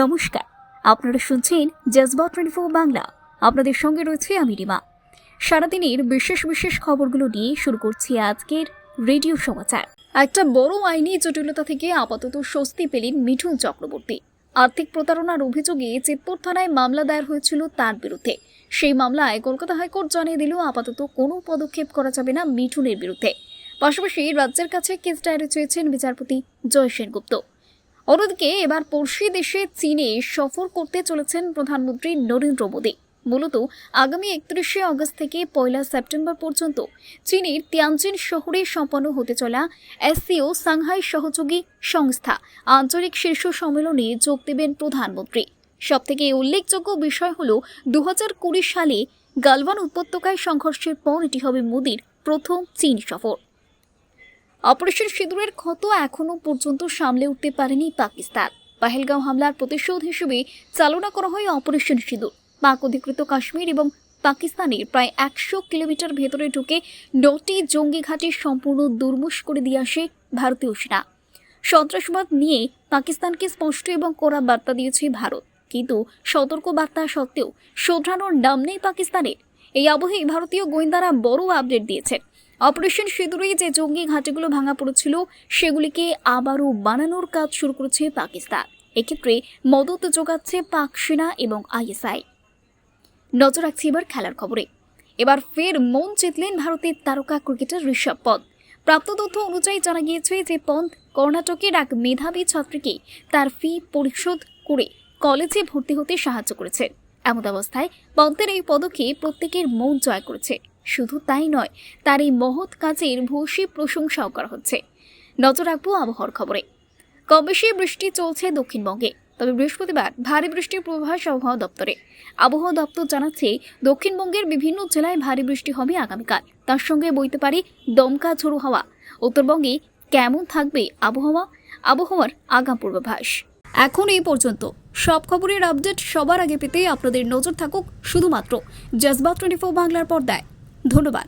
নমস্কার। আপনারা শুনছেন জজবা টোয়েন্টি ফোর বাংলা। আপনাদের সঙ্গে রয়েছে আমি রিমা। সারাদিনের বিশেষ বিশেষ খবরগুলো নিয়ে শুরু করছি আজকের রেডিও সমাচার। একটা বড় আইনি জটিলতা থেকে আপাতত স্বস্তি পেলেন মিঠুন চক্রবর্তী। আর্থিক প্রতারণার অভিযোগে চিত্তর থানায় মামলা দায়ের হয়েছিল তার বিরুদ্ধে। সেই মামলায় কলকাতা হাইকোর্ট জানিয়ে দিল, আপাতত কোনো পদক্ষেপ করা যাবে না মিঠুনের বিরুদ্ধে। পাশাপাশি রাজ্যের কাছে কেস ডায়েরি চেয়েছেন বিচারপতি জয় সেনগুপ্ত। অন্যদিকে এবার পড়শি দেশে চীনে সফর করতে চলেছেন প্রধানমন্ত্রী নরেন্দ্র মোদী। মূলত আগামী একত্রিশে আগস্ট থেকে পয়লা সেপ্টেম্বর পর্যন্ত চীনের তিয়ানজিন শহরে সম্পন্ন হতে চলা এসসিও সাংহাই সহযোগী সংস্থা আঞ্চলিক শীর্ষ সম্মেলনে যোগ দেবেন প্রধানমন্ত্রী। সবথেকে উল্লেখযোগ্য বিষয় হল দু কুড়ি সালে গালওয়ান উপত্যকায় সংঘর্ষের পর এটি হবে মোদীর প্রথম চীন সফর। অপারেশন সিঁদুরের ক্ষত এখনও পর্যন্ত সামলে উঠতে পারেনি পাকিস্তান। পাহেলগাঁও হামলার প্রতিশোধ হিসেবে চালনা করা হয় অপারেশন সিঁদুর। পাক অধিকৃত কাশ্মীর এবং পাকিস্তানের প্রায় একশো কিলোমিটার ভেতরে ঢুকে নটি জঙ্গি ঘাঁটি সম্পূর্ণ দুর্মুষ করে দিয়ে আসে ভারতীয় সেনা। সন্ত্রাসবাদ নিয়ে পাকিস্তানকে স্পষ্ট এবং কড়া বার্তা দিয়েছে ভারত। কিন্তু সতর্ক বার্তা সত্ত্বেও শোধরানোর নাম নেই পাকিস্তানের। এই আবহে ভারতীয় গোয়েন্দারা বড় আপডেট দিয়েছেন অপারেশন সিঁদুরে যে জঙ্গি ঘাঁটিগুলো ভাঙা পড়েছিল, সেগুলিকে আবারও বানানোর কাজ শুরু করেছে পাকিস্তান। এক্ষেত্রে মদত যোগাচ্ছে পাক সেনা এবং আইএসআই। নজর রাখছি এবার খেলার খবরে। এবার ফের মন জিতলেন ভারতের তারকা ক্রিকেটার ঋষভ পন্থ প্রাপ্ত তথ্য অনুযায়ী জানা গিয়েছে যে পন্থ কর্ণাটকের এক মেধাবী ছাত্রীকে তার ফি পরিশোধ করে কলেজে ভর্তি হতে সাহায্য করেছে। এমন অবস্থায় পন্থের এই পদক্ষেপ প্রত্যেকের মন জয় করেছে। শুধু তাই নয়, তার এই মহৎ কাজের ভূয়সী প্রশংসাও করা হচ্ছে। নজর রাখব আবহাওয়ার খবরে। কম বেশি বৃষ্টি চলছে দক্ষিণবঙ্গে? তবে বৃহস্পতিবার ভারী বৃষ্টির পূর্বাভাস আবহাওয়া দপ্তরে। আবহাওয়া দপ্তর জানাচ্ছে, দক্ষিণবঙ্গের বিভিন্ন জেলায় ভারী বৃষ্টি হবে আগামীকাল। তার সঙ্গে বইতে পারে, দমকা ঝোড়ো হাওয়া। উত্তরবঙ্গে কেমন থাকবে আবহাওয়া? আবহাওয়ার আগাম পূর্বাভাস। এখন এই পর্যন্ত। সব খবরের আপডেট সবার আগে পেতে আপনাদের নজর থাকুক শুধুমাত্র। জজবা টোয়েন্টি ফোর বাংলার পর্দায়। ধন্যবাদ।